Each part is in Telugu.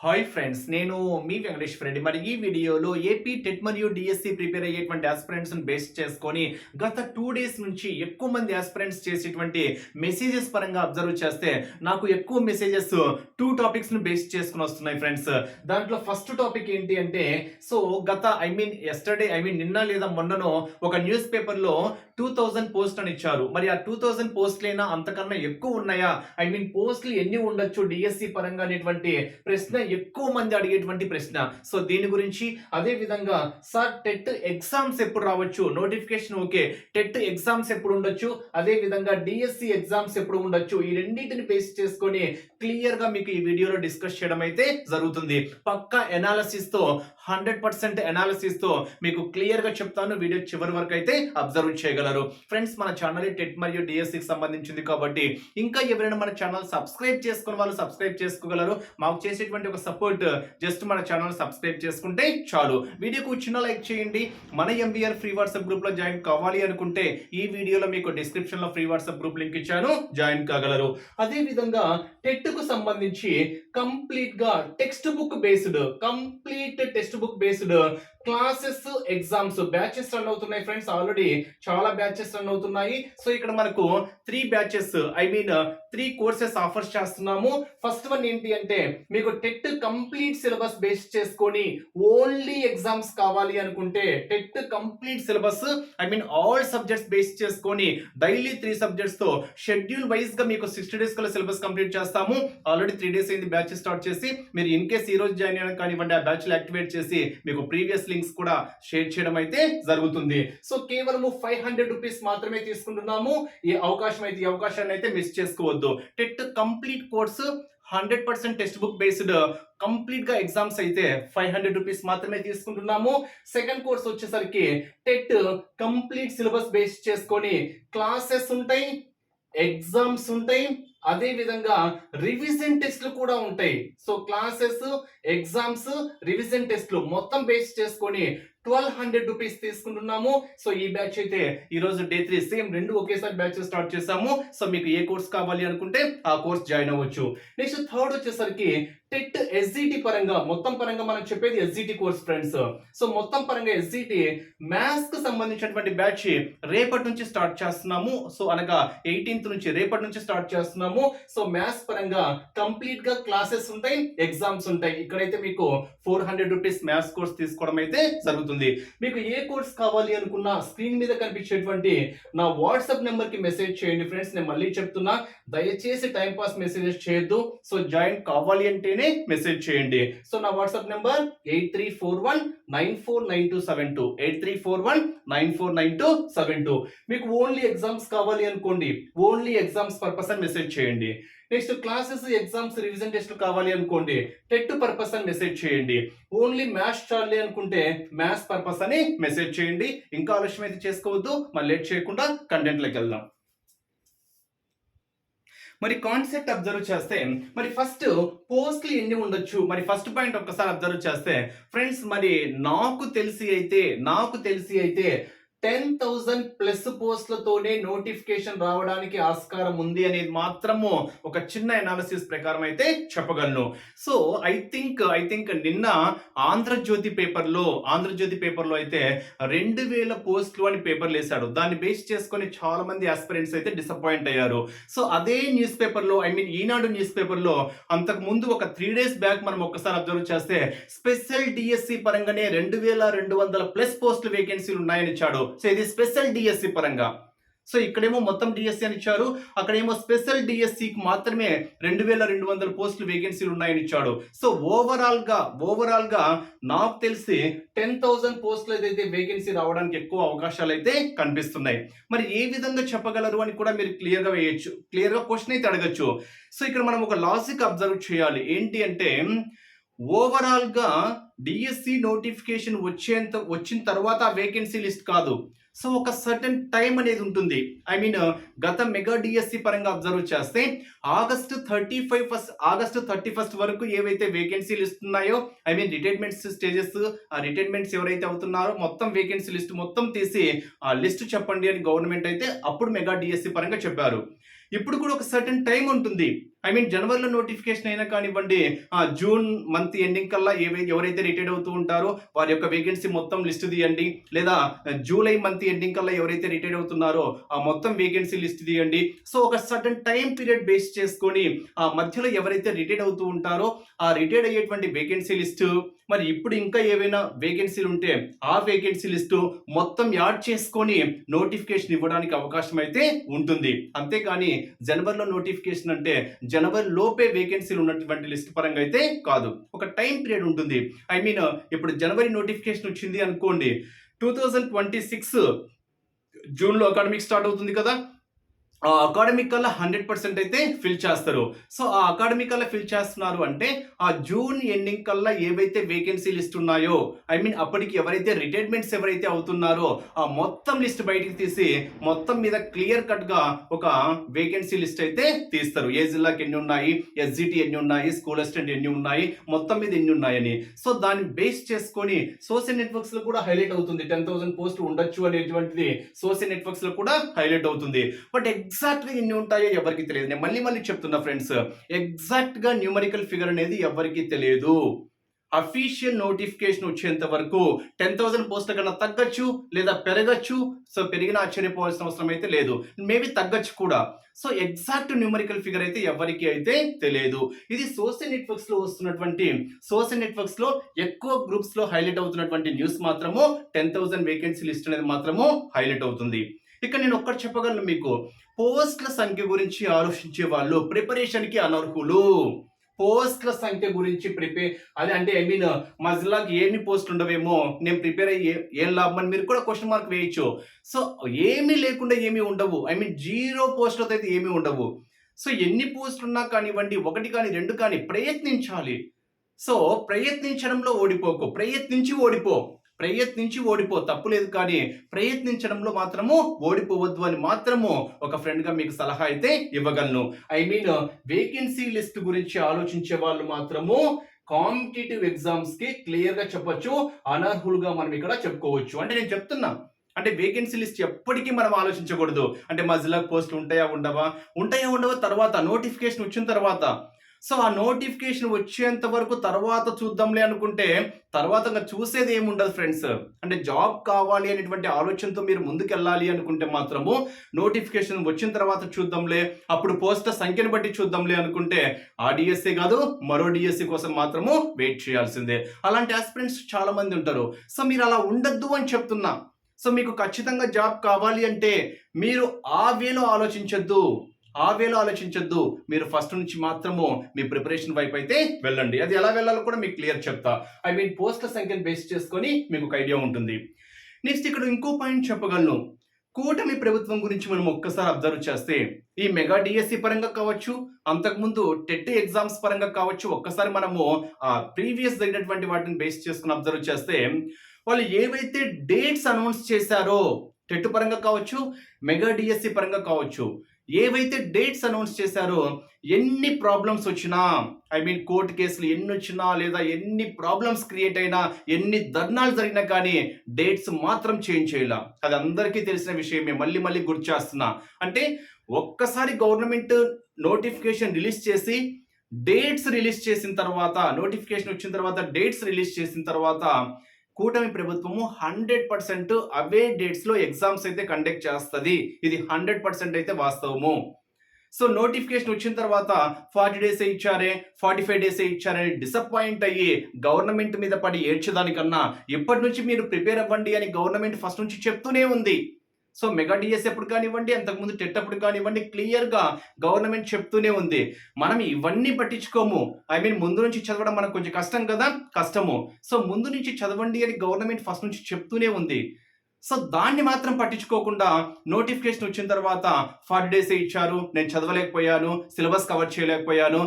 హాయ్ ఫ్రెండ్స్ నేను మీ వెంకటేశ్వర రెడ్డి మరి ఈ వీడియోలో ఏపీ టెట్ మరియు డిఎస్సి ప్రిపేర్ అయ్యేటువంటి ఆస్పిరెంట్స్ని బేస్ చేసుకొని గత టూ డేస్ నుంచి ఎక్కువ మంది ఆస్పిరెంట్స్ చేసేటువంటి మెసేజెస్ పరంగా అబ్జర్వ్ చేస్తే నాకు ఎక్కువ మెసేజెస్ టూ టాపిక్స్ని బేస్ చేసుకుని వస్తున్నాయి ఫ్రెండ్స్. దాంట్లో ఫస్ట్ టాపిక్ ఏంటి అంటే సో గత I mean yesterday I mean నిన్న లేదా మొన్ననో ఒక న్యూస్ పేపర్లో టూ థౌజండ్ పోస్ట్ అని ఇచ్చారు. మరి ఆ టూ థౌజండ్ పోస్ట్లైనా అంతకన్నా ఎక్కువ ఉన్నాయా? ఐ మీన్ పోస్టులు ఎన్ని ఉండొచ్చు డిఎస్సి పరంగా అనేటువంటి ప్రశ్న ఎక్కువ మంది అడిగేటువంటి ప్రశ్న. సో దీని గురించి అదే విధంగా సార్ టెట్ ఎగ్జామ్స్ ఎప్పుడు రావచ్చు? Notification okay. టెట్ ఎగ్జామ్స్ ఎప్పుడు ఉండొచ్చు? అదే విధంగా డిఎస్సి ఎగ్జామ్స్ ఎప్పుడు ఉండొచ్చు? ఈ రెండింటిని బేస్ చేసుకొని క్లియర్గా మీకు ఈ వీడియోలో డిస్కస్ చేయడం అయితే జరుగుతుంది. పక్కా ఎనాలసిస్తో హండ్రెడ్ పర్సెంట్ ఎనాలిసిస్తో మీకు క్లియర్గా చెప్తాను. వీడియో చివరి వరకు అయితే అబ్జర్వ్ చేయగలరు. ఫ్రెండ్స్ మన ఛానల్ టెట్ మరియు డిఎస్సి కి సంబంధించింది కాబట్టి ఇంకా ఎవరైనా మన ఛానల్ సబ్స్క్రైబ్ చేసుకున్న వాళ్ళు సబ్స్క్రైబ్ చేసుకోగలరు. మాకు చేసేటువంటి యొక్క సపోర్ట్ జస్ట్ మన ఛానల్ సబ్స్క్రైబ్ చేసుకుంటే చాలు. వీడియోకు చిన్న లైక్ చేయండి. మన ఎంబీఆర్ ఫ్రీ వాట్సాప్ గ్రూప్లో జాయిన్ కావాలి అనుకుంటే ఈ వీడియోలో మీకు డిస్క్రిప్షన్లో ఫ్రీ వాట్సాప్ గ్రూప్ లింక్ ఇచ్చాను. జాయిన్ కాగలరు. అదే విధంగా టెట్కు సంబంధించి కంప్లీట్గా text book based complete text book based classes exams batches run అవుతున్నాయి ఫ్రెండ్స్ ఆల్రెడీ చాలా బ్యాచెస్ రన్ అవుతున్నాయి. సో ఇక్కడ మనకు three batches I mean three courses offers చేస్తున్నాము. ఫస్ట్ వన్ ఏంటి అంటే మీకు టెట్ కంప్లీట్ సిలబస్ బేస్ చేసుకొని ఓన్లీ ఎగ్జామ్స్ కావాలి అనుకుంటే TET complete syllabus I mean all subjects base చేసుకొని డైలీ త్రీ సబ్జెక్ట్స్తో షెడ్యూల్ వైజ్గా మీకు సిక్స్టీ డేస్ కల్లా సిలబస్ కంప్లీట్ చేస్తాము. ఆల్రెడీ త్రీ డేస్ అయింది బ్యాచ్ స్టార్ట్ చేసి మీరు ఇన్ కేస్ ఈ రోజు జాయిన్ అయ్యాక కానివ్వండి ఆ బ్యాచ్లు యాక్టివేట్ చేసి మీకు ప్రీవియస్ థింగ్స్ కూడా షేర్ చేయడం అయితే జరుగుతుంది. సో కేవలము ఫైవ్ హండ్రెడ్ రూపీస్ మాత్రమే తీసుకుంటున్నాము. ఈ అవకాశం అయితే ఈ అవకాశాన్ని అయితే మిస్ చేసుకోవద్దు. TET complete course hundred percent text book based కంప్లీట్గా ఎగ్జామ్స్ అయితే ఫైవ్ హండ్రెడ్ రూపీస్ మాత్రమే తీసుకుంటున్నాము. సెకండ్ కోర్స్ వచ్చేసరికి టెట్ కంప్లీట్ సిలబస్ బేస్ చేసుకొని క్లాసెస్ ఉంటాయి ఎగ్జామ్స్ ఉంటాయి అదే విధంగా రివిజన్ టెస్ట్లు కూడా ఉంటాయి. సో క్లాసెస్ ఎగ్జామ్స్ రివిజన్ టెస్ట్లు మొత్తం బేస్ చేసుకొని ట్వెల్వ్ హండ్రెడ్ రూపీస్ తీసుకుంటున్నాము. సో ఈ బ్యాచ్ అయితే ఈ రోజు డే త్రీ సేమ్ రెండు ఒకేసారి బ్యాచ్ స్టార్ట్ చేసాము సో మీకు ఏ కోర్స్ కావాలి అనుకుంటే ఆ కోర్స్ జాయిన్ అవ్వచ్చు. నెక్స్ట్ థర్డ్ వచ్చేసరికి టెట్ ఎస్జిటి పరంగా మొత్తం పరంగా మనం చెప్పేది ఎస్జిటి కోర్స్ ఫ్రెండ్స్ సో మొత్తం పరంగా ఎస్జిటి మ్యాథ్స్కు సంబంధించినటువంటి బ్యాచ్ రేపటి నుంచి స్టార్ట్ చేస్తున్నాము. సో అనగా ఎయిటీన్త్ నుంచి రేపటి నుంచి స్టార్ట్ చేస్తున్నాము. సో మ్యాథ్స్ పరంగా కంప్లీట్గా క్లాసెస్ ఉంటాయి ఎగ్జామ్స్ ఉంటాయి. ఇక్కడైతే మీకు four hundred rupees maths course తీసుకోవడం అయితే జరుగుతుంది. మీకు ఏ కోర్స్ కావాలి అనుకున్నా స్క్రీన్ మీద కనిపించేటువంటి నా వాట్సాప్ నెంబర్కి మెసేజ్ చేయండి ఫ్రెండ్స్. నేను మళ్ళీ చెప్తున్నా దయచేసి టైం పాస్ మెసేజెస్ చేయొద్దు. సో జాయిన్ కావాలి అంటేనే మెసేజ్ చేయండి. సో నా WhatsApp number eight three four one nine four nine two seven two. Eight three four one nine four nine two seven two. మీకు ఓన్లీ ఎగ్జామ్స్ కావాలి అనుకోండి. ఓన్లీ ఎగ్జామ్స్ పర్పస్ అని మెసేజ్ చేయండి. Next classes exams revision test కావాలి అనుకోండి. టెట్ పర్పస్ అని మెసేజ్ చేయండి. ఓన్లీ మ్యాథ్స్ చాలి అనుకుంటే మ్యాథ్స్ పర్పస్ అని మెసేజ్ చేయండి. ఇంకా ఆలస్యం అయితే చేసుకోవద్దు. మరి లేట్ చేయకుండా కంటెంట్లోకి వెళ్దాం. మరి కాన్సెప్ట్ అబ్జర్వ్ చేస్తే మరి ఫస్ట్ పోస్ట్లు ఎన్ని ఉండొచ్చు? మరి ఫస్ట్ పాయింట్ ఒక్కసారి అబ్జర్వ్ చేస్తే ఫ్రెండ్స్ మరి నాకు తెలిసి అయితే నాకు తెలిసి అయితే టెన్ థౌజండ్ ప్లస్ పోస్టులతోనే నోటిఫికేషన్ రావడానికి ఆస్కారం ఉంది అనేది మాత్రము ఒక చిన్న ఎనాలిసిస్ ప్రకారం అయితే చెప్పగలను. So I think I think నిన్న ఆంధ్రజ్యోతి పేపర్లో ఆంధ్రజ్యోతి పేపర్లో అయితే రెండు వేల పోస్టులు అని పేపర్లు వేశాడు. దాన్ని బేస్ చేసుకొని చాలా మంది ఆస్పిరెంట్స్ అయితే డిసప్పాయింట్ అయ్యారు. సో అదే న్యూస్ పేపర్లో ఐ మీన్ ఈనాడు న్యూస్ పేపర్లో అంతకు ముందు ఒక త్రీ డేస్ బ్యాక్ మనం ఒక్కసారి అబ్జర్వ్ చేస్తే స్పెషల్ డిఎస్సి పరంగానే రెండు వేల రెండు వందల ప్లస్ పోస్టులు వేకెన్సీలు ఉన్నాయని ఇచ్చాడు. సో ఇది స్పెషల్ డిఎస్సి పరంగా. సో ఇక్కడేమో మొత్తం డిఎస్సి అని ఇచ్చారు. అక్కడేమో స్పెషల్ డిఎస్సికి మాత్రమే రెండు వేల రెండు వందల పోస్టులు వేకెన్సీలు ఉన్నాయని ఇచ్చాడు. సో ఓవరాల్గా ఓవరాల్గా నాకు తెలిసి టెన్ థౌజండ్ పోస్టులు ఏదైతే వేకెన్సీ రావడానికి ఎక్కువ అవకాశాలు అయితే కనిపిస్తున్నాయి. మరి ఏ విధంగా చెప్పగలరు అని కూడా మీరు క్లియర్గా వేయచ్చు. క్లియర్గా క్వశ్చన్ అయితే అడగచ్చు. సో ఇక్కడ మనం ఒక లాజిక్ అబ్జర్వ్ చేయాలి. ఏంటి అంటే ఓవరాల్గా డిఎస్సి నోటిఫికేషన్ వచ్చేంత వచ్చిన తర్వాత వేకెన్సీ లిస్ట్ కాదు. సో ఒక సర్టన్ టైం అనేది ఉంటుంది. ఐ మీన్ గత మెగా డిఎస్సి పరంగా అబ్జర్వ్ చేస్తే August thirty five first August thirty first వరకు ఏవైతే వేకెన్సీలు ఇస్తున్నాయో ఐ మీన్ రిటైర్మెంట్స్ స్టేజెస్ ఆ రిటైర్మెంట్స్ ఎవరైతే అవుతున్నారో మొత్తం వేకెన్సీ లిస్ట్ మొత్తం తీసి ఆ లిస్ట్ చెప్పండి అని గవర్నమెంట్ అయితే అప్పుడు మెగా డిఎస్సి పరంగా చెప్పారు. ఇప్పుడు కూడా ఒక సర్టన్ టైం ఉంటుంది. ఐ మీన్ జనవరిలో నోటిఫికేషన్ అయినా కానివ్వండి జూన్ మంత్ ఎండింగ్ కల్లా ఏవై ఎవరైతే రిటైర్డ్ అవుతూ ఉంటారో వారి యొక్క వేకెన్సీ మొత్తం లిస్ట్ తీయండి. లేదా జూలై మంత్ ఎండింగ్ కల్లా ఎవరైతే రిటైర్డ్ అవుతున్నారో ఆ మొత్తం వేకెన్సీ లిస్ట్ తీయండి. సో ఒక సర్టన్ టైం పీరియడ్ బేస్ చేసుకొని ఆ మధ్యలో ఎవరైతే రిటైర్డ్ అవుతూ ఉంటారో ఆ రిటైర్డ్ అయ్యేటువంటి వేకెన్సీ లిస్టు మరి ఇప్పుడు ఇంకా ఏవైనా వేకెన్సీలు ఉంటే ఆ వేకెన్సీ లిస్టు మొత్తం యాడ్ చేసుకొని నోటిఫికేషన్ ఇవ్వడానికి అవకాశం అయితే ఉంటుంది. అంతేకాని జనవరిలో నోటిఫికేషన్ అంటే జనవరి లోపే వేకెన్సీలు ఉన్నటువంటి లిస్ట్ పరంగా అయితే కాదు. ఒక టైం పీరియడ్ ఉంటుంది. ఐ మీన్ ఇప్పుడు జనవరి నోటిఫికేషన్ వచ్చింది అనుకోండి టూ థౌజండ్ ట్వంటీ సిక్స్ జూన్లో అకాడమిక్ స్టార్ట్ అవుతుంది కదా? అకాడమిక్ కల్లా హండ్రెడ్ పర్సెంట్ అయితే ఫిల్ చేస్తారు. సో ఆ అకాడమిక్ కల్లా ఫిల్ చేస్తున్నారు అంటే ఆ జూన్ ఎండింగ్ కల్లా ఏవైతే వేకెన్సీ లిస్ట్ ఉన్నాయో ఐ మీన్ అప్పటికి ఎవరైతే రిటైర్మెంట్స్ ఎవరైతే అవుతున్నారో ఆ మొత్తం లిస్ట్ బయటికి తీసి మొత్తం మీద క్లియర్ కట్గా ఒక వేకెన్సీ లిస్ట్ అయితే తీస్తారు. ఏ జిల్లాకి ఎన్ని ఉన్నాయి ఎస్జిటి ఎన్ని ఉన్నాయి స్కూల్ అసిస్టెంట్ ఎన్ని ఉన్నాయి మొత్తం మీద ఎన్ని ఉన్నాయని. సో దాన్ని బేస్ చేసుకొని సోషల్ నెట్వర్క్స్లో కూడా హైలైట్ అవుతుంది. టెన్ థౌసండ్ పోస్ట్ ఉండొచ్చు అనేటువంటిది సోషల్ నెట్వర్క్స్లో కూడా హైలైట్ అవుతుంది. బట్ ఎగ్జాక్ట్గా ఎన్ని ఉంటాయో ఎవరికి తెలియదు. నేను మళ్ళీ మళ్ళీ చెప్తున్నా ఫ్రెండ్స్ ఎగ్జాక్ట్గా న్యూమరికల్ ఫిగర్ అనేది ఎవరికి తెలియదు. అఫీషియల్ నోటిఫికేషన్ వచ్చేంత వరకు టెన్ థౌసండ్ పోస్టుల కన్నా తగ్గచ్చు లేదా పెరగచ్చు. సో పెరిగిన ఆశ్చర్యపోవాల్సిన అవసరం అయితే లేదు. మేబీ తగ్గచ్చు కూడా. సో ఎగ్జాక్ట్ న్యూమరికల్ ఫిగర్ అయితే ఎవరికి అయితే తెలియదు. ఇది సోషల్ నెట్వర్క్స్లో వస్తున్నటువంటి సోషల్ నెట్వర్క్స్లో ఎక్కువ గ్రూప్స్లో హైలైట్ అవుతున్నటువంటి న్యూస్ మాత్రము టెన్ థౌసండ్ వేకెన్సీ లిస్ట్ అనేది మాత్రము హైలైట్ అవుతుంది. ఇక్కడ నేను ఒక్కటి చెప్పగలను మీకు. పోస్ట్ల సంఖ్య గురించి ఆలోచించే వాళ్ళు ప్రిపరేషన్కి అనర్హులు. పోస్ట్ల సంఖ్య గురించి ప్రిపేర్ అదే అంటే ఐ మీన్ మజిలాకి ఏమి పోస్ట్ ఉండవేమో నేను ప్రిపేర్ అయ్యి ఏం లాభం అని మీరు కూడా క్వశ్చన్ మార్క్ వేయచ్చు. సో ఏమీ లేకుండా ఏమీ ఉండవు. ఐ మీన్ జీరో పోస్టులతో అయితే ఏమీ ఉండవు. సో ఎన్ని పోస్టులు ఉన్నా కానివ్వండి ఒకటి కానీ రెండు కానీ ప్రయత్నించాలి. సో ప్రయత్నించడంలో ఓడిపోకు. ప్రయత్నించి ఓడిపో. ప్రయత్నించి ఓడిపో తప్పులేదు కానీ ప్రయత్నించడంలో మాత్రము ఓడిపోవద్దు అని మాత్రము ఒక ఫ్రెండ్గా మీకు సలహా అయితే ఇవ్వగలను. ఐ మీన్ వేకెన్సీ లిస్ట్ గురించి ఆలోచించే వాళ్ళు మాత్రము కాంపిటేటివ్ ఎగ్జామ్స్కి క్లియర్గా చెప్పొచ్చు అనర్హులుగా మనం ఇక్కడ చెప్పుకోవచ్చు. అంటే నేను చెప్తున్నా అంటే వేకెన్సీ లిస్ట్ ఎప్పటికీ మనం ఆలోచించకూడదు. అంటే మా జిల్లాకు పోస్టులు ఉంటాయా ఉండవా? ఉంటాయా ఉండవా? తర్వాత నోటిఫికేషన్ వచ్చిన తర్వాత సో ఆ నోటిఫికేషన్ వచ్చేంత వరకు తర్వాత చూద్దాంలే అనుకుంటే తర్వాత ఇంకా చూసేది ఏమి ఉండదు ఫ్రెండ్స్. అంటే జాబ్ కావాలి అనేటువంటి ఆలోచనతో మీరు ముందుకు వెళ్ళాలి అనుకుంటే మాత్రము నోటిఫికేషన్ వచ్చిన తర్వాత చూద్దాంలే అప్పుడు పోస్టర్ సంఖ్యను బట్టి చూద్దాంలే అనుకుంటే ఆ డిఎస్సి కాదు మరో డిఎస్సి కోసం మాత్రము వెయిట్ చేయాల్సిందే. అలాంటి ఆస్పిరెంట్స్ చాలా మంది ఉంటారు. సో మీరు అలా ఉండద్దు అని చెప్తున్నా. సో మీకు ఖచ్చితంగా జాబ్ కావాలి అంటే మీరు ఆ వేలో ఆలోచించొద్దు. ఆ వేలో ఆలోచించొద్దు. మీరు ఫస్ట్ నుంచి మాత్రము మీ ప్రిపరేషన్ వైపు అయితే వెళ్ళండి. అది ఎలా వెళ్ళాలో కూడా మీకు క్లియర్ చెప్తా. ఐ మీన్ పోస్టుల సంఖ్యను బేస్ చేసుకొని మీకు ఒక ఐడియా ఉంటుంది. నెక్స్ట్ ఇక్కడ ఇంకో పాయింట్ చెప్పగలను. కూటమి ప్రభుత్వం గురించి మనం ఒక్కసారి అబ్జర్వ్ చేస్తే ఈ మెగా డిఎస్సి పరంగా కావచ్చు అంతకుముందు టెట్ ఎగ్జామ్స్ పరంగా కావచ్చు ఒక్కసారి మనము ఆ ప్రీవియస్ జరిగినటువంటి వాటిని బేస్ చేసుకుని అబ్జర్వ్ చేస్తే వాళ్ళు ఏవైతే డేట్స్ అనౌన్స్ చేశారో టెట్ పరంగా కావచ్చు మెగా డిఎస్సి పరంగా కావచ్చు ఏవైతే డేట్స్ అనౌన్స్ చేశారో ఎన్ని ప్రాబ్లమ్స్ వచ్చినా ఐ మీన్ కోర్టు కేసులు ఎన్ని వచ్చినా లేదా ఎన్ని ప్రాబ్లమ్స్ క్రియేట్ అయినా ఎన్ని ధర్నాలు జరిగినా కానీ డేట్స్ మాత్రం చేంజ్ చేయాల. అది అందరికీ తెలిసిన విషయమే. మళ్ళీ మళ్ళీ గుర్తు చేస్తున్నా. అంటే ఒక్కసారి గవర్నమెంట్ నోటిఫికేషన్ రిలీజ్ చేసి డేట్స్ రిలీజ్ చేసిన తర్వాత నోటిఫికేషన్ వచ్చిన తర్వాత డేట్స్ రిలీజ్ చేసిన తర్వాత కూటమి ప్రభుత్వము హండ్రెడ్ పర్సెంట్ అవే డేట్స్లో ఎగ్జామ్స్ అయితే కండక్ట్ చేస్తుంది. ఇది హండ్రెడ్ పర్సెంట్ అయితే వాస్తవము. సో నోటిఫికేషన్ వచ్చిన తర్వాత ఫార్టీ డేస్ ఇచ్చారే ఫార్టీ ఫైవ్ డేస్ ఇచ్చారని డిసప్పాయింట్ అయ్యి గవర్నమెంట్ మీద పడి ఏడ్చేదానికన్నా ఇప్పటి నుంచి మీరు ప్రిపేర్ అవ్వండి అని గవర్నమెంట్ ఫస్ట్ నుంచి చెప్తూనే ఉంది. సో మెగా డిఎస్ ఎప్పుడు కానివ్వండి అంతకుముందు టెట్ అప్పుడు కానివ్వండి క్లియర్గా గవర్నమెంట్ చెప్తూనే ఉంది. మనం ఇవన్నీ పట్టించుకోము. ఐ మీన్ ముందు నుంచి చదవడం మనకు కొంచెం కష్టం కదా? కష్టము. సో ముందు నుంచి చదవండి అని గవర్నమెంట్ ఫస్ట్ నుంచి చెప్తూనే ఉంది. సో దాన్ని మాత్రం పట్టించుకోకుండా నోటిఫికేషన్ వచ్చిన తర్వాత ఫార్టీ డేస్ ఇచ్చారు నేను చదవలేకపోయాను సిలబస్ కవర్ చేయలేకపోయాను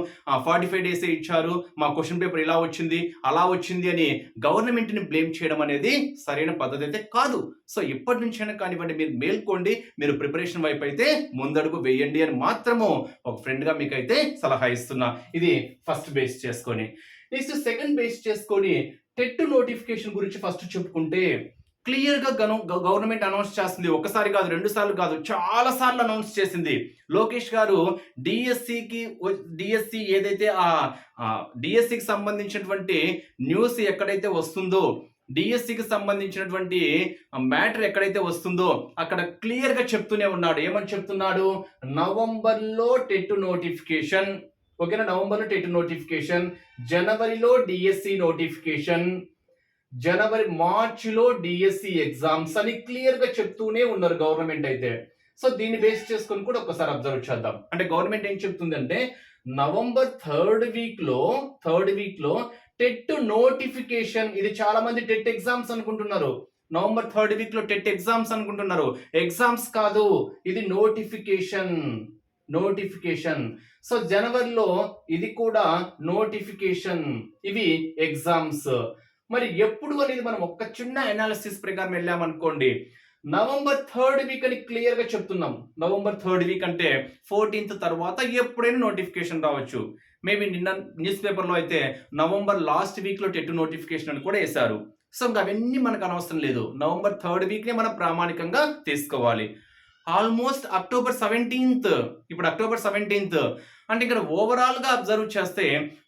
ఫార్టీ ఫైవ్ డేస్ ఇచ్చారు మా క్వశ్చన్ పేపర్ ఇలా వచ్చింది అలా వచ్చింది అని గవర్నమెంట్ని బ్లేమ్ చేయడం అనేది సరైన పద్ధతి అయితే కాదు. సో ఇప్పటి నుంచైనా కానివ్వండి మీరు మేల్కోండి మీరు ప్రిపరేషన్ వైపు అయితే ముందడుగు వేయండి అని మాత్రము ఒక ఫ్రెండ్గా మీకైతే సలహా ఇస్తున్నా. ఇది ఫస్ట్ బేస్ చేసుకొని. నెక్స్ట్ సెకండ్ బేస్ చేసుకొని టెట్ నోటిఫికేషన్ గురించి ఫస్ట్ చెప్పుకుంటే క్లియర్గా గవర్నమెంట్ అనౌన్స్ చేస్తుంది. ఒకసారి కాదు రెండు సార్లు కాదు చాలా సార్లు అనౌన్స్ చేసింది. లోకేష్ గారు డిఎస్సికి డిఎస్సి ఏదైతే ఆ డిఎస్సికి సంబంధించినటువంటి న్యూస్ ఎక్కడైతే వస్తుందో డిఎస్సికి సంబంధించినటువంటి మ్యాటర్ ఎక్కడైతే వస్తుందో అక్కడ క్లియర్గా చెప్తూనే ఉన్నాడు. ఏమని చెప్తున్నాడు? నవంబర్లో టెట్ నోటిఫికేషన్. ఓకేనా? నవంబర్లో టెట్ నోటిఫికేషన్. జనవరిలో డిఎస్సి నోటిఫికేషన్. జనవరి మార్చిలో డిఎస్సి ఎగ్జామ్స్ అని క్లియర్గా చెప్తూనే ఉన్నారు గవర్నమెంట్ అయితే. సో దీన్ని బేస్ చేసుకొని కూడా ఒకసారి అబ్జర్వ్ చేద్దాం. అంటే గవర్నమెంట్ ఏం చెప్తుందంటే నవంబర్ థర్డ్ వీక్లో థర్డ్ వీక్లో టెట్ నోటిఫికేషన్ ఇది చాలా మంది టెట్ ఎగ్జామ్స్ అనుకుంటున్నారు. నవంబర్ థర్డ్ వీక్లో టెట్ ఎగ్జామ్స్ అనుకుంటున్నారు. ఎగ్జామ్స్ కాదు ఇది నోటిఫికేషన్ నోటిఫికేషన్ సో జనవరిలో ఇది కూడా నోటిఫికేషన్ ఇవి ఎగ్జామ్స్ మరి ఎప్పుడు అనేది మనం ఒక్క చిన్న అనాలిసిస్ ప్రకారం వెళ్ళామనుకోండి నవంబర్ థర్డ్ వీక్ అని క్లియర్గా చెప్తున్నాం. నవంబర్ థర్డ్ వీక్ అంటే ఫోర్టీన్త్ తర్వాత ఎప్పుడైనా నోటిఫికేషన్ రావచ్చు. మేబీ నిన్న న్యూస్ పేపర్లో అయితే నవంబర్ లాస్ట్ వీక్లో టెట్టు టెట్ నోటిఫికేషన్ అని కూడా వేశారు. సో ఇంకా అవన్నీ మనకు అనవసరం లేదు. నవంబర్ థర్డ్ వీక్నే మనం ప్రామాణికంగా తీసుకోవాలి. ఆల్మోస్ట్ అక్టోబర్ సెవెంటీన్త్ ఇప్పుడు అక్టోబర్ సెవెంటీన్త్ అంటే ఇక్కడ ఓవరాల్గా అబ్జర్వ్ చేస్తే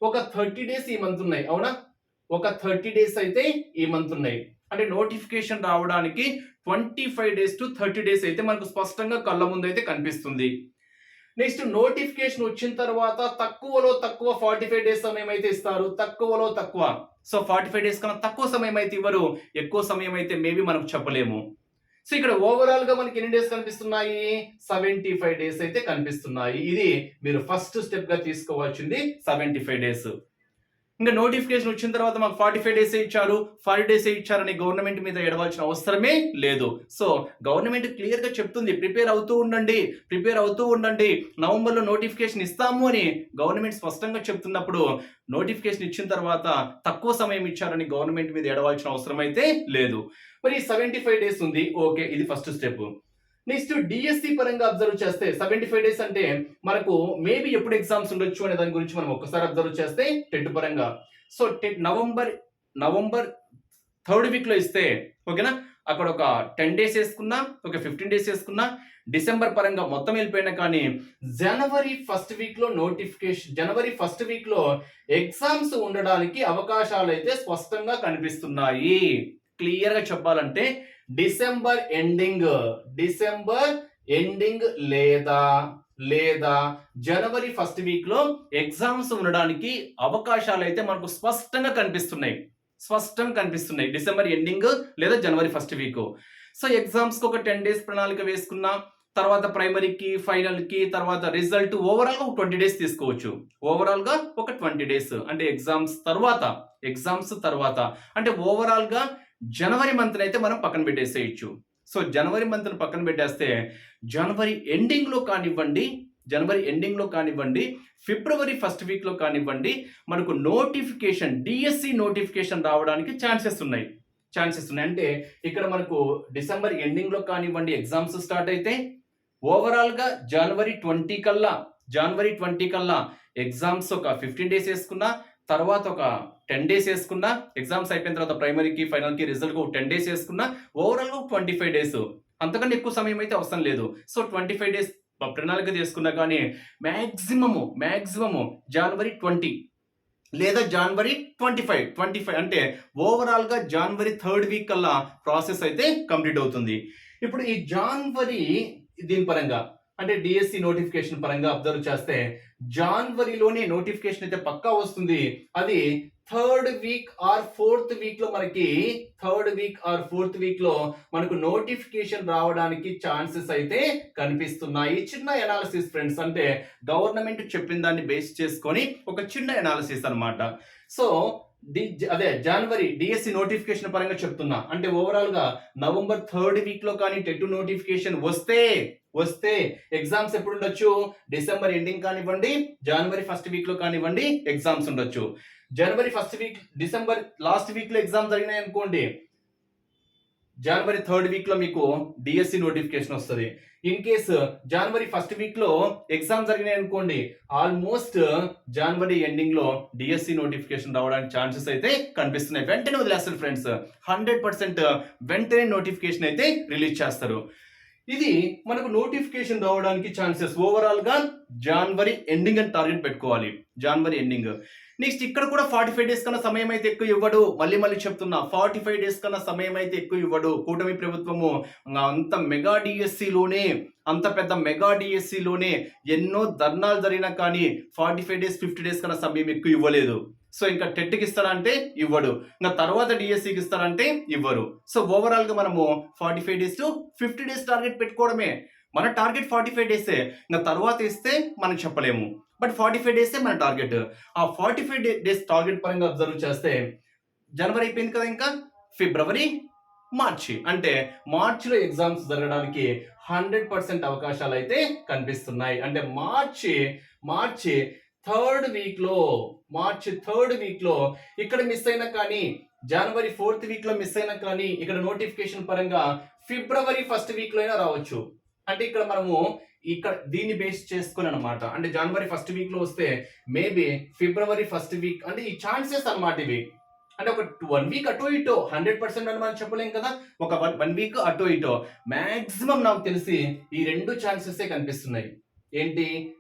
ఒక థర్టీ డేస్ ఈ మంత్ ఉన్నాయి. అవునా? ఒక థర్టీ డేస్ అయితే ఈ మంత్ ఉన్నాయి. అంటే నోటిఫికేషన్ రావడానికి twenty five days to thirty days అయితే మనకు స్పష్టంగా కళ్ళ ముందు అయితే కనిపిస్తుంది. నెక్స్ట్ నోటిఫికేషన్ వచ్చిన తర్వాత తక్కువలో తక్కువ ఫార్టీ ఫైవ్ డేస్ సమయం అయితే ఇస్తారు. తక్కువలో తక్కువ. సో ఫార్టీ ఫైవ్ డేస్ కన్నా తక్కువ సమయం అయితే ఇవ్వరు. ఎక్కువ సమయం అయితే మేబీ మనకు చెప్పలేము. సో ఇక్కడ ఓవరాల్గా మనకి ఎన్ని డేస్ కనిపిస్తున్నాయి? సెవెంటీ ఫైవ్ డేస్ అయితే కనిపిస్తున్నాయి. ఇది మీరు ఫస్ట్ స్టెప్గా తీసుకోవాల్సింది సెవెంటీ ఫైవ్ డేస్ ఇంకా నోటిఫికేషన్ వచ్చిన తర్వాత మాకు ఫార్టీ ఫైవ్ డేస్ ఇచ్చారు. ఫార్టీ డేస్ ఇచ్చారని గవర్నమెంట్ మీద ఎడవాల్సిన అవసరమే లేదు. సో గవర్నమెంట్ క్లియర్గా చెప్తుంది. ప్రిపేర్ అవుతూ ఉండండి. ప్రిపేర్ అవుతూ ఉండండి. నవంబర్లో నోటిఫికేషన్ ఇస్తాము అని గవర్నమెంట్ స్పష్టంగా చెప్తున్నప్పుడు నోటిఫికేషన్ ఇచ్చిన తర్వాత తక్కువ సమయం ఇచ్చారని గవర్నమెంట్ మీద ఎడవాల్సిన అవసరం అయితే లేదు. మరి సెవెంటీ ఫైవ్ డేస్ ఉంది. ఓకే ఇది ఫస్ట్ స్టెప్ నెక్స్ట్ డిఎస్సి పరంగా అబ్జర్వ్ చేస్తే సెవెంటీ ఫైవ్ డేస్ అంటే మనకు మేబీ ఎప్పుడు ఎగ్జామ్స్ ఉండొచ్చు అనే దాని గురించి మనం ఒక్కసారి అబ్జర్వ్ చేస్తే టెట్ పరంగా. So TET November November third వీక్లో ఇస్తే ఓకేనా అక్కడ ఒక టెన్ డేస్ వేసుకున్నా ఒక ఫిఫ్టీన్ డేస్ వేసుకున్నా డిసెంబర్ పరంగా మొత్తం వెళ్ళిపోయినా కానీ జనవరి ఫస్ట్ వీక్లో నోటిఫికేషన్ జనవరి ఫస్ట్ వీక్లో ఎగ్జామ్స్ ఉండడానికి అవకాశాలు అయితే స్పష్టంగా కనిపిస్తున్నాయి. క్లియర్గా చెప్పాలంటే డిసెంబర్ ఎండింగ్ డిసెంబర్ ఎండింగ్ లేదా లేదా జనవరి ఫస్ట్ వీక్లో ఎగ్జామ్స్ ఉండడానికి అవకాశాలు అయితే మనకు స్పష్టంగా కనిపిస్తున్నాయి. స్పష్టంగా కనిపిస్తున్నాయి. డిసెంబర్ ఎండింగ్ లేదా జనవరి ఫస్ట్ వీక్. సో ఎగ్జామ్స్కి ఒక టెన్ డేస్ ప్రణాళిక వేసుకున్నా తర్వాత ప్రైమరీకి ఫైనల్కి తర్వాత రిజల్ట్ ఓవరాల్గా ఒక ట్వంటీ డేస్ తీసుకోవచ్చు. ఓవరాల్గా ఒక ట్వంటీ డేస్. అంటే ఎగ్జామ్స్ తర్వాత ఎగ్జామ్స్ తర్వాత. అంటే ఓవరాల్గా జనవరి మంత్ని అయితే మనం పక్కన పెట్టేసేయచ్చు. సో జనవరి మంత్ని పక్కన పెట్టేస్తే జనవరి ఎండింగ్లో కానివ్వండి జనవరి ఎండింగ్లో కానివ్వండి ఫిబ్రవరి ఫస్ట్ వీక్లో కానివ్వండి మనకు నోటిఫికేషన్ డిఎస్సి నోటిఫికేషన్ రావడానికి ఛాన్సెస్ ఉన్నాయి. ఛాన్సెస్ ఉన్నాయి. అంటే ఇక్కడ మనకు డిసెంబర్ ఎండింగ్లో కానివ్వండి ఎగ్జామ్స్ స్టార్ట్ అయితే ఓవరాల్గా జనవరి ట్వంటీ కల్లా జనవరి ట్వంటీ కల్లా ఎగ్జామ్స్ ఒక ఫిఫ్టీన్ డేస్ వేసుకున్నా తర్వాత ఒక టెన్ డేస్ వేసుకున్నా ఎగ్జామ్స్ అయిపోయిన తర్వాత ప్రైమరీకి ఫైనల్కి రిజల్ట్కి ఒక టెన్ డేస్ వేసుకున్నా ఓవరాల్గా ట్వంటీ ఫైవ్ డేస్ అంతకన్నా ఎక్కువ సమయం అయితే అవసరం లేదు. సో ట్వంటీ ఫైవ్ డేస్ ప్రణాళిక చేసుకున్నా కానీ మ్యాక్సిమము మ్యాక్సిమము జనవరి ట్వంటీ లేదా జనవరి ట్వంటీ ఫైవ్ ట్వంటీ ఫైవ్ అంటే ఓవరాల్గా జనవరి థర్డ్ వీక్ కల్లా ప్రాసెస్ అయితే కంప్లీట్ అవుతుంది. ఇప్పుడు ఈ జనవరి దీని పరంగా అంటే డిఎస్సి నోటిఫికేషన్ పరంగా అబ్జర్వ్ చేస్తే జనవరిలోనే నోటిఫికేషన్ అయితే పక్కా వస్తుంది. అది థర్డ్ వీక్ ఆర్ ఫోర్త్ వీక్లో మనకి థర్డ్ వీక్ ఆర్ ఫోర్త్ వీక్లో మనకు నోటిఫికేషన్ రావడానికి ఛాన్సెస్ అయితే కనిపిస్తున్నాయి. చిన్న ఎనాలిసిస్ ఫ్రెండ్స్ అంటే గవర్నమెంట్ చెప్పిన దాన్ని బేస్ చేసుకొని ఒక చిన్న ఎనాలిసిస్ అన్నమాట. సో డి అదే జనవరి డిఎస్సి నోటిఫికేషన్ పరంగా చెప్తున్నా. అంటే ఓవరాల్గా నవంబర్ థర్డ్ వీక్లో కానీ టెట్ నోటిఫికేషన్ వస్తే వస్తే ఎగ్జామ్స్ ఎప్పుడు ఉండొచ్చు? డిసెంబర్ ఎండింగ్ కానివ్వండి జనవరి ఫస్ట్ వీక్లో కానివ్వండి ఎగ్జామ్స్ ఉండొచ్చు. జనవరి ఫస్ట్ వీక్ డిసెంబర్ లాస్ట్ వీక్లో ఎగ్జామ్ జరిగినాయి అనుకోండి. జనవరి థర్డ్ వీక్లో మీకు డిఎస్సి నోటిఫికేషన్ వస్తుంది. ఇన్ కేస్ జనవరి ఫస్ట్ వీక్లో ఎగ్జామ్ జరిగినాయి అనుకోండి ఆల్మోస్ట్ జనవరి ఎండింగ్లో డిఎస్సి నోటిఫికేషన్ రావడానికి ఛాన్సెస్ అయితే కనిపిస్తున్నాయి. వెంటనే వదిలేస్తారు ఫ్రెండ్స్ హండ్రెడ్ పర్సెంట్ వెంటనే నోటిఫికేషన్ అయితే రిలీజ్ చేస్తారు. ఇది మనకు నోటిఫికేషన్ రావడానికి ఛాన్సెస్ ఓవరాల్గా జనవరి ఎండింగ్ అని టార్గెట్ పెట్టుకోవాలి. జనవరి ఎండింగ్ నెక్స్ట్ ఇక్కడ కూడా ఫార్టీ ఫైవ్ డేస్ కన్నా సమయం అయితే ఎక్కువ ఇవ్వడు. మళ్ళీ మళ్ళీ చెప్తున్నా ఫార్టీ ఫైవ్ డేస్ కన్నా సమయం అయితే ఎక్కువ ఇవ్వడు. కూటమి ప్రభుత్వము అంత మెగా డిఎస్సిలోనే అంత పెద్ద మెగా డిఎస్సిలోనే ఎన్నో ధర్నాలు జరిగినా కానీ forty five days fifty days కన్నా సమయం ఎక్కువ ఇవ్వలేదు. సో ఇంకా టెట్కి ఇస్తారంటే ఇవ్వడు. ఇంకా తర్వాత డిఎస్సికి ఇస్తారంటే ఇవ్వరు. సో ఓవరాల్గా మనము forty five days to fifty days target పెట్టుకోవడమే. మన టార్గెట్ ఫార్టీ ఫైవ్ డేసే ఇంకా తర్వాత ఇస్తే మనం చెప్పలేము. బట్ ఫార్టీ ఫైవ్ డేసే మన టార్గెట్. ఆ ఫార్టీ ఫైవ్ డేస్ టార్గెట్ పరంగా అబ్జర్వ్ చేస్తే జనవరి అయిపోయింది కదా ఇంకా? ఫిబ్రవరి మార్చి. అంటే మార్చిలో ఎగ్జామ్స్ జరగడానికి హండ్రెడ్ పర్సెంట్ అవకాశాలు అయితే కనిపిస్తున్నాయి. అంటే మార్చి మార్చి థర్డ్ వీక్లో మార్చి థర్డ్ వీక్లో ఇక్కడ మిస్ అయినా కానీ జనవరి ఫోర్త్ వీక్లో మిస్ అయినా కానీ ఇక్కడ నోటిఫికేషన్ పరంగా ఫిబ్రవరి ఫస్ట్ వీక్లో అయినా రావచ్చు. అంటే ఇక్కడ మనము ఇక్కడ దీన్ని బేస్ చేసుకుని అనమాట అంటే జనవరి ఫస్ట్ వీక్లో వస్తే మేబీ ఫిబ్రవరి ఫస్ట్ వీక్ అంటే ఈ ఛాన్సెస్ అన్నమాట ఇవి. అంటే ఒక వన్ వీక్ అటో ఇటో హండ్రెడ్ పర్సెంట్ అని మనం చెప్పలేం కదా? ఒక వన్ వన్ వీక్ అటో ఇటో. మాక్సిమం నాకు తెలిసి ఈ రెండు ఛాన్సెస్ కనిపిస్తున్నాయి. ఏంటి?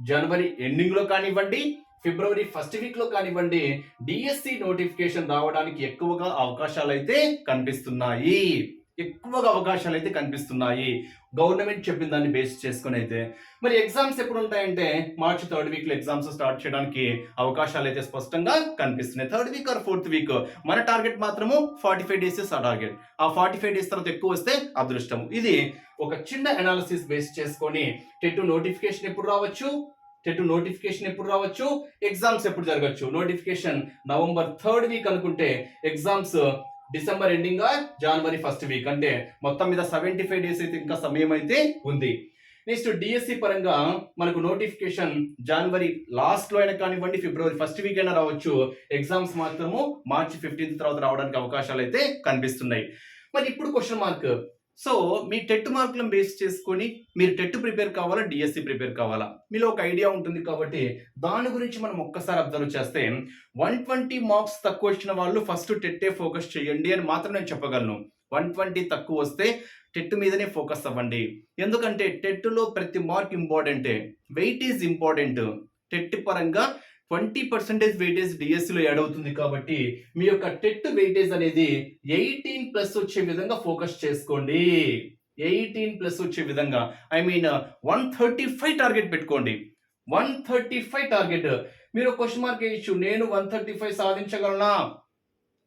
జనవరి ఎండింగ్లో కానివ్వండి ఫిబ్రవరి ఫస్ట్ వీక్లో కానివ్వండి డిఎస్సి నోటిఫికేషన్ రావడానికి ఎక్కువగా అవకాశాలు అయితే కనిపిస్తున్నాయి. ఎక్కువగా అవకాశాలు అయితే కనిపిస్తున్నాయి. గవర్నమెంట్ చెప్పిన దాన్ని బేస్ చేసుకుని అయితే మరి ఎగ్జామ్స్ ఎప్పుడు ఉంటాయంటే మార్చ్ థర్డ్ వీక్లో ఎగ్జామ్స్ స్టార్ట్ చేయడానికి అవకాశాలు అయితే స్పష్టంగా కనిపిస్తున్నాయి. Third week or fourth week? మన టార్గెట్ మాత్రము ఫార్టీ ఫైవ్ డేస్ ఆ టార్గెట్. ఆ ఫార్టీ ఫైవ్ డేస్ తర్వాత ఎక్కువ వస్తే అదృష్టం. ఇది ఒక చిన్న అనాలిసిస్ బేస్ చేసుకొని టెట్ నోటిఫికేషన్ ఎప్పుడు రావచ్చు? టెట్ నోటిఫికేషన్ ఎప్పుడు రావచ్చు? ఎగ్జామ్స్ ఎప్పుడు జరగచ్చు? నోటిఫికేషన్ నవంబర్ థర్డ్ వీక్ అనుకుంటే ఎగ్జామ్స్ డిసెంబర్ ఎండింగ్ జనవరి ఫస్ట్ వీక్ అంటే మొత్తం మీద సెవెంటీ ఫైవ్ డేస్ అయితే ఇంకా సమయం అయితే ఉంది. నెక్స్ట్ డిఎస్సి పరంగా మనకు నోటిఫికేషన్ జనవరి లాస్ట్లో అయినా కానివ్వండి ఫిబ్రవరి ఫస్ట్ వీక్ అయినా రావచ్చు. ఎగ్జామ్స్ మాత్రము మార్చి ఫిఫ్టీన్త్ తర్వాత రావడానికి అవకాశాలు అయితే కనిపిస్తున్నాయి. మరి ఇప్పుడు క్వశ్చన్ మార్క్ సో మీ టెట్ మార్కులను బేస్ చేసుకొని మీరు టెట్ ప్రిపేర్ కావాలా డిఎస్సి ప్రిపేర్ కావాలా? మీలో ఒక ఐడియా ఉంటుంది కాబట్టి దాని గురించి మనం ఒక్కసారి అబ్జర్వ్ చేస్తే వన్ ట్వంటీ మార్క్స్ తక్కువ వచ్చిన వాళ్ళు ఫస్ట్ టెట్టే ఫోకస్ చేయండి అని మాత్రం నేను చెప్పగలను. వన్ ట్వంటీ తక్కువ వస్తే టెట్ మీదనే ఫోకస్ అవ్వండి. ఎందుకంటే టెట్లో ప్రతి మార్క్ ఇంపార్టెంటే. Weight is important. టెట్ పరంగా ట్వంటీ పర్సెంటేజ్ వెయిటేజ్ డిఎస్సిలో యాడ్ అవుతుంది కాబట్టి మీ యొక్క టెట్ వెయిటేజ్ అనేది ఎయిటీన్ ప్లస్ వచ్చే విధంగా ఫోకస్ చేసుకోండి. ఎయిటీన్ ప్లస్ వచ్చే విధంగా I mean one thirty five target పెట్టుకోండి. వన్ థర్టీ ఫైవ్ టార్గెట్ మీరు క్వశ్చన్ మార్క్ వేయచ్చు. నేను one thirty five సాధించగలనా?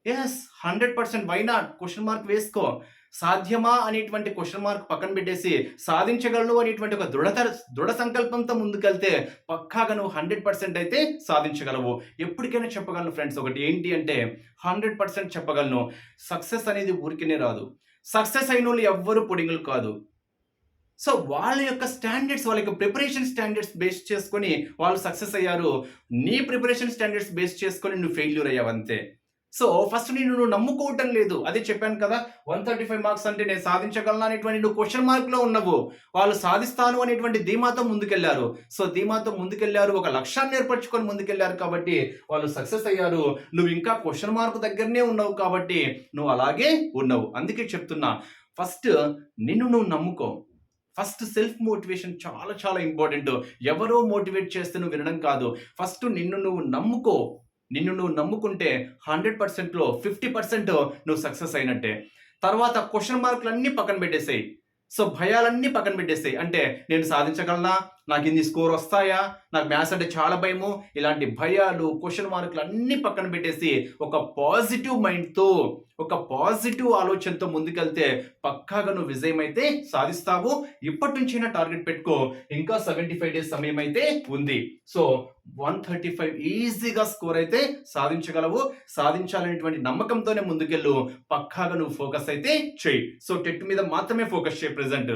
Yes hundred percent why not question mark వేసుకో. సాధ్యమా అనేటువంటి క్వశ్చన్ మార్క్ పక్కన పెట్టేసి సాధించగలను అనేటువంటి ఒక దృఢత దృఢ సంకల్పంతో ముందుకెళ్తే పక్కాగా నువ్వు హండ్రెడ్ పర్సెంట్ అయితే సాధించగలవు. ఎప్పటికైనా చెప్పగలను ఫ్రెండ్స్ ఒకటి ఏంటి అంటే హండ్రెడ్ పర్సెంట్ చెప్పగలను. సక్సెస్ అనేది ఊరికనే రాదు. సక్సెస్ అయిన వాళ్ళు ఎవ్వరు పొడింగులు కాదు. సో వాళ్ళ యొక్క స్టాండర్డ్స్ వాళ్ళ యొక్క ప్రిపరేషన్ స్టాండర్డ్స్ బేస్ చేసుకొని వాళ్ళు సక్సెస్ అయ్యారు. నీ ప్రిపరేషన్ స్టాండర్డ్స్ బేస్ చేసుకొని నువ్వు ఫెయిల్యూర్ అయ్యావు అంతే సో ఫస్ట్ నేను నువ్వు నమ్ముకోవటం లేదు. అదే చెప్పాను కదా వన్ థర్టీ ఫైవ్ మార్క్స్ అంటే నేను సాధించగలను అనేటువంటి నువ్వు క్వశ్చన్ మార్క్లో ఉన్నావు. వాళ్ళు సాధిస్తాను అనేటువంటి ధీమాతో ముందుకెళ్ళారు. సో ధీమాతో ముందుకెళ్ళారు ఒక లక్ష్యాన్ని ఏర్పరచుకొని ముందుకెళ్ళారు కాబట్టి వాళ్ళు సక్సెస్ అయ్యారు. నువ్వు ఇంకా క్వశ్చన్ మార్క్ దగ్గరనే ఉన్నావు కాబట్టి నువ్వు అలాగే ఉన్నావు. అందుకే చెప్తున్నా ఫస్ట్ నిన్ను నువ్వు నమ్ముకో. ఫస్ట్ సెల్ఫ్ మోటివేషన్ చాలా చాలా ఇంపార్టెంట్ ఎవరో మోటివేట్ చేస్తే నువ్వు వినడం కాదు. ఫస్ట్ నిన్ను నువ్వు నమ్ముకో. నిన్ను నువ్వు నమ్ముకుంటే హండ్రెడ్ పర్సెంట్లో ఫిఫ్టీ పర్సెంట్ నువ్వు సక్సెస్ అయినట్టే. తర్వాత క్వశ్చన్ మార్కులన్నీ పక్కన పెట్టేసాయి. సో భయాలన్నీ పక్కన పెట్టేసాయి. అంటే నేను సాధించగలనా? నాకు ఇన్ని స్కోర్ వస్తాయా? నాకు మ్యాథ్స్ అంటే చాలా భయము. ఇలాంటి భయాలు క్వశ్చన్ మార్కులు అన్నీ పక్కన పెట్టేసి ఒక పాజిటివ్ మైండ్తో ఒక పాజిటివ్ ఆలోచనతో ముందుకెళ్తే పక్కాగా నువ్వు విజయం అయితే సాధిస్తావు. ఇప్పటి నుంచైనా టార్గెట్ పెట్టుకో. ఇంకా సెవెంటీ ఫైవ్ డేస్ సమయం అయితే ఉంది. సో వన్ థర్టీ ఫైవ్ ఈజీగా స్కోర్ అయితే సాధించగలవు. సాధించాలనేటువంటి నమ్మకంతోనే ముందుకెళ్ళు. పక్కాగా నువ్వు ఫోకస్ అయితే చెయ్యి. సో టెట్ మీద మాత్రమే ఫోకస్ చేయి ప్రెసెంట్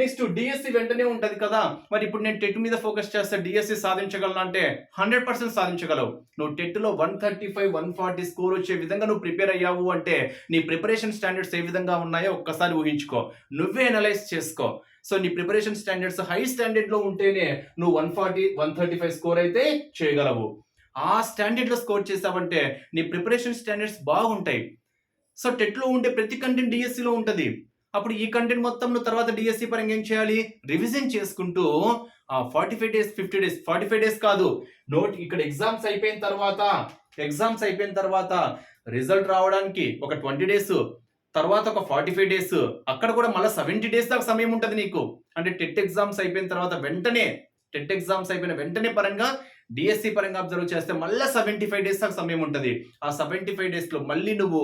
నెక్స్ట్ డిఎస్సి వెంటనే ఉంటుంది కదా. మరి ఇప్పుడు నేను టెట్ మీద ఫోకస్ చేస్తే డిఎస్సి సాధించగలను అంటే హండ్రెడ్ పర్సెంట్ సాధించగలవు. నువ్వు టెట్లో one thirty five one forty score వచ్చే విధంగా నువ్వు ప్రిపేర్ అయ్యావు అంటే నీ ప్రిపరేషన్ స్టాండర్డ్స్ ఏ విధంగా ఉన్నాయో ఒక్కసారి ఊహించుకో. నువ్వే అనలైజ్ చేసుకో. సో నీ ప్రిపరేషన్ స్టాండర్డ్స్ హై స్టాండర్డ్లో ఉంటేనే నువ్వు one forty one thirty five score అయితే చేయగలవు. ఆ స్టాండర్డ్లో స్కోర్ చేసావంటే నీ ప్రిపరేషన్ స్టాండర్డ్స్ బాగుంటాయి. సో టెట్లో ఉండే ప్రతి కంటెంట్ డిఎస్సిలో ఉంటుంది. అప్పుడు ఈ కంటెంట్ మొత్తం నువ్వు తర్వాత డిఎస్సి పరంగా ఏం చేయాలి? రివిజన్ చేసుకుంటూ ఆ forty five days fifty days forty five days కాదు. నోట్ ఇక్కడ ఎగ్జామ్స్ అయిపోయిన తర్వాత ఎగ్జామ్స్ అయిపోయిన తర్వాత రిజల్ట్ రావడానికి ఒక ట్వంటీ డేస్ తర్వాత ఒక ఫార్టీ ఫైవ్ డేస్ అక్కడ కూడా మళ్ళీ సెవెంటీ డేస్ దాకా సమయం ఉంటుంది నీకు. అంటే టెట్ ఎగ్జామ్స్ అయిపోయిన తర్వాత వెంటనే టెట్ ఎగ్జామ్స్ అయిపోయిన వెంటనే పరంగా డిఎస్సి పరంగా అబ్జర్వ్ చేస్తే మళ్ళీ సెవెంటీ ఫైవ్ డేస్ దాకా సమయం ఉంటుంది. ఆ సెవెంటీ ఫైవ్ డేస్లో మళ్ళీ నువ్వు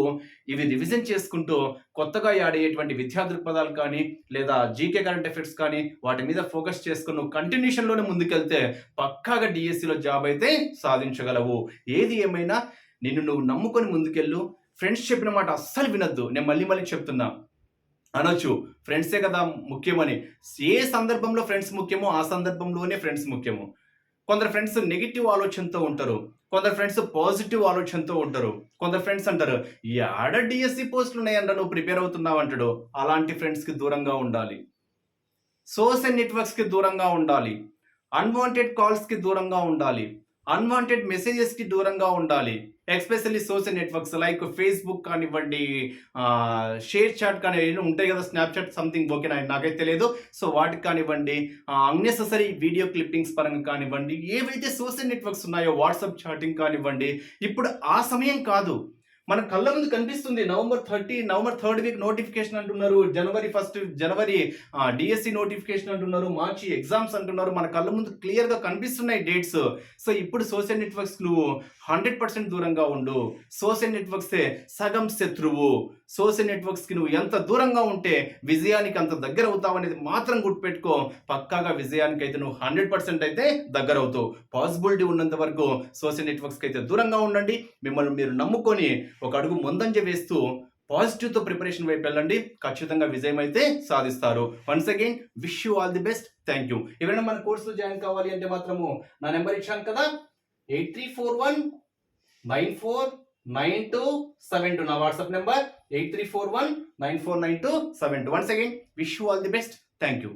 ఇవి రివిజన్ చేసుకుంటూ కొత్తగా యాడ్ అయ్యేటువంటి విద్యా దృక్పథాలు కానీ లేదా జీకే కరెంట్ ఎఫెక్ట్స్ కానీ వాటి మీద ఫోకస్ చేసుకుని నువ్వు కంటిన్యూషన్లోనే ముందుకెళ్తే పక్కాగా డిఎస్సిలో జాబ్ అయితే సాధించగలవు. ఏది ఏమైనా నిన్ను నువ్వు నమ్ముకొని ముందుకెళ్ళు. ఫ్రెండ్స్ చెప్పిన మాట అస్సలు వినొద్దు. నేను మళ్ళీ మళ్ళీ చెప్తున్నా. అనొచ్చు. ఫ్రెండ్సే కదా ముఖ్యమని. ఏ సందర్భంలో ఫ్రెండ్స్ ముఖ్యమో ఆ సందర్భంలోనే ఫ్రెండ్స్ ముఖ్యము. కొందరు ఫ్రెండ్స్ నెగిటివ్ ఆలోచనతో ఉంటారు. కొందరు ఫ్రెండ్స్ పాజిటివ్ ఆలోచనతో ఉంటారు. కొందరు ఫ్రెండ్స్ అంటారు ఆడ డిఎస్సి పోస్టులు ఉన్నాయంట నువ్వు ప్రిపేర్ అవుతున్నావు అంటాడు. అలాంటి ఫ్రెండ్స్కి దూరంగా ఉండాలి. సోషల్ నెట్వర్క్స్కి దూరంగా ఉండాలి. అన్వాంటెడ్ కాల్స్కి దూరంగా ఉండాలి. అన్వాంటెడ్ మెసేజెస్కి దూరంగా ఉండాలి. Especially social networks like Facebook కానివ్వండి షేర్ చాట్ కానీ ఉంటాయి కదా స్నాప్చాట్ సంథింగ్ ఓకే నాకైతే తెలియదు. సో వాటికి కానివ్వండి అన్నెసెసరీ వీడియో క్లిప్పింగ్స్ పరంగా కానివ్వండి ఏవైతే సోషల్ నెట్వర్క్స్ ఉన్నాయో వాట్సాప్ చాటింగ్ కానివ్వండి ఇప్పుడు ఆ సమయం కాదు. మన కళ్ళ ముందు కనిపిస్తుంది. November thirty November third week notification అంటున్నారు. జనవరి ఫస్ట్ జనవరి డిఎస్సి నోటిఫికేషన్ అంటున్నారు. మార్చి ఎగ్జామ్స్ అంటున్నారు. మన కళ్ళ ముందు క్లియర్గా కనిపిస్తున్నాయి డేట్స్. సో ఇప్పుడు సోషల్ నెట్వర్క్స్ నువ్వు హండ్రెడ్ పర్సెంట్ దూరంగా ఉండు. సోషల్ నెట్వర్క్సే సగం శత్రువు. సోషల్ నెట్వర్క్స్కి నువ్వు ఎంత దూరంగా ఉంటే విజయానికి అంత దగ్గర అవుతావు అనేది మాత్రం గుర్తుపెట్టుకో. పక్కాగా విజయానికి అయితే నువ్వు హండ్రెడ్ పర్సెంట్ అయితే దగ్గర అవుతావు. పాసిబిలిటీ ఉన్నంత వరకు సోషల్ నెట్వర్క్స్కి అయితే దూరంగా ఉండండి. మిమ్మల్ని మీరు నమ్ముకొని ఒక అడుగు ముందంజ వేస్తూ పాజిటివ్తో ప్రిపరేషన్ వైపు వెళ్ళండి. ఖచ్చితంగా విజయం అయితే సాధిస్తారు. Once again wish you all the best. Thank you. ఎవరైనా మన కోర్సులో జాయిన్ కావాలి అంటే మాత్రము నా నెంబర్ ఇచ్చాను కదా. Eight three four one nine four nine two seven two నా WhatsApp number. Eight three four one nine four nine two seven two. Once again wish you all the best. Thank you.